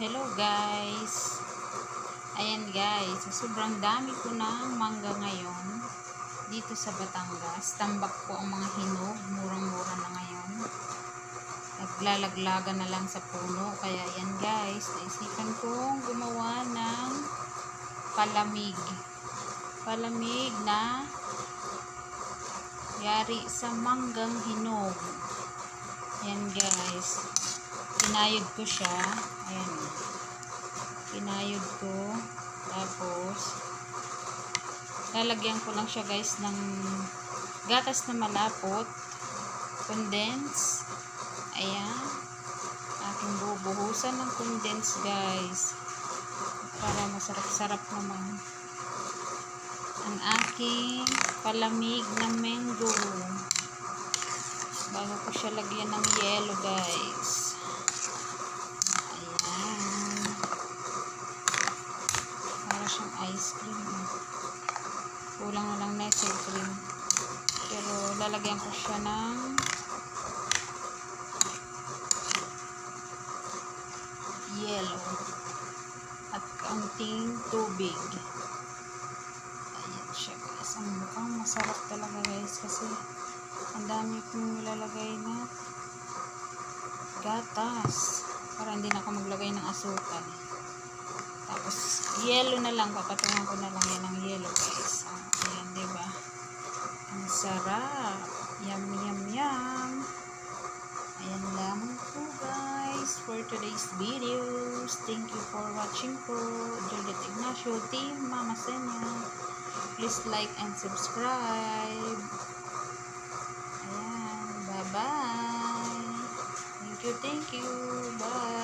Hello guys. Ayan guys, sobrang dami ko ng mangga ngayon dito sa Batangas. Tambak po ang mga hinog, murang-mura na ngayon. Naglalaglagan na lang sa puno. Kaya yan guys, naisipan kong gumawa ng palamig. Palamig na yari sa manggang hinog. Yan guys. Pinayod ko siya. Ko. Tapos, lalagyan ko lang siya guys ng gatas na malapot. Condense. Ayan. Aking bubuhusan ng condense guys. Para masarap-sarap naman. Ang aking palamig na mango bago ko siya lagyan ng yellow guys ayan para siyang ice cream. Kulang na lang na ice cream. Pero lalagyan ko siya ng yellow at kaunting tubig. Ayan siya guys. Ang mukhang masarap talaga guys kasi ang dami kong nilalagay na gatas para hindi na ako maglagay ng asukal tapos yellow na lang papatungan ko na lang yan ng yellow guys Ah, ayan diba ang sarap yum yum yum ayan lamang po guys for today's videos thank you for watching po Juliet Ignacio team Mama Senya please like and subscribe Ayan. Bye-bye. Thank you, thank you. Bye.